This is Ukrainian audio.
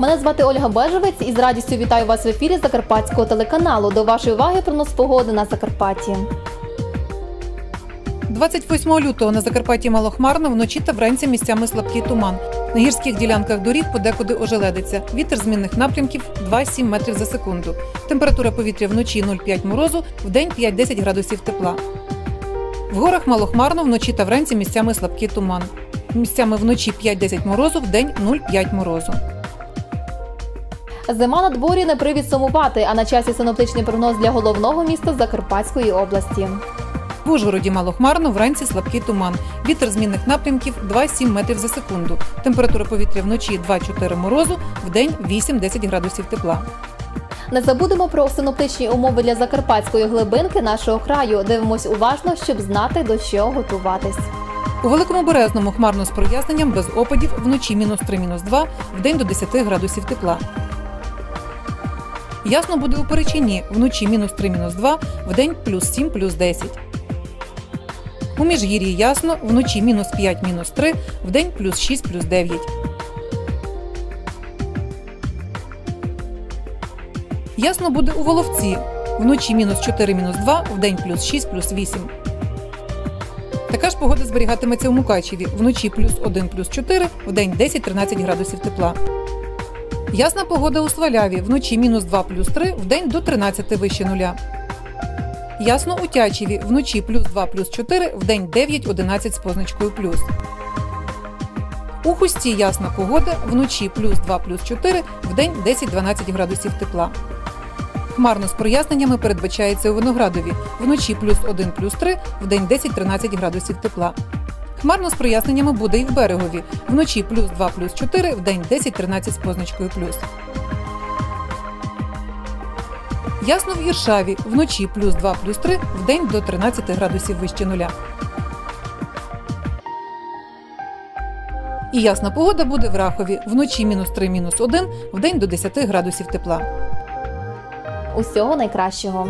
Мене звати Ольга Бежевець і з радістю вітаю вас в ефірі Закарпатського телеканалу. До вашої уваги прогноз погоди на Закарпатті. 28 лютого на Закарпатті малохмарно, вночі та вранці місцями слабкий туман. На гірських ділянках доріг подекуди ожеледиться. Вітер змінних напрямків 2-7 метрів за секунду. Температура повітря вночі 0,5 морозу, вдень 5-10 градусів тепла. В горах малохмарно, вночі та вранці місцями слабкий туман. Місцями вночі 5-10 морозу, вдень 0,5 морозу. Зима на дворі не привід сумувати, а на часі синоптичний прогноз для головного міста Закарпатської області. В Ужгороді малохмарно, вранці слабкий туман. Вітер змінних напрямків 2-7 метрів за секунду. Температура повітря вночі 2-4 морозу, вдень 8-10 градусів тепла. Не забудемо про синоптичні умови для закарпатської глибинки нашого краю. Дивимось уважно, щоб знати до чого готуватись. У Великому Березному хмарно з проясненням без опадів, вночі мінус 3, мінус 2, вдень до 10 градусів тепла. Ясно буде у Перечині, вночі мінус 3, мінус 2, вдень плюс 7, плюс 10. У Міжгір'ї ясно, вночі мінус 5, мінус 3, вдень плюс 6, плюс 9. Ясно буде у Воловці, вночі мінус 4, мінус 2, вдень плюс 6, плюс 8. Така ж погода зберігатиметься у Мукачеві вночі плюс 1 плюс 4, вдень 10-13 градусів тепла. Ясна погода у Сваляві вночі мінус 2 плюс 3, вдень до 13 вище нуля. Ясно у Тячеві вночі плюс 2 плюс 4, вдень 9-11 з позначкою плюс. У Хусті ясна погода вночі плюс 2 плюс 4, вдень 10-12 градусів тепла. Хмарно з проясненнями передбачається у Виноградові вночі плюс 1 плюс 3, вдень 10-13 градусів тепла. Хмарно з проясненнями буде і в берегові вночі плюс 2 плюс 4, вдень 10-13 з позначкою плюс. Ясно в Єршаві вночі плюс 2 плюс 3, вдень до 13 градусів вище нуля. І ясна погода буде в Рахові вночі мінус 3 мінус 1, вдень до 10 градусів тепла. Усього найкращого.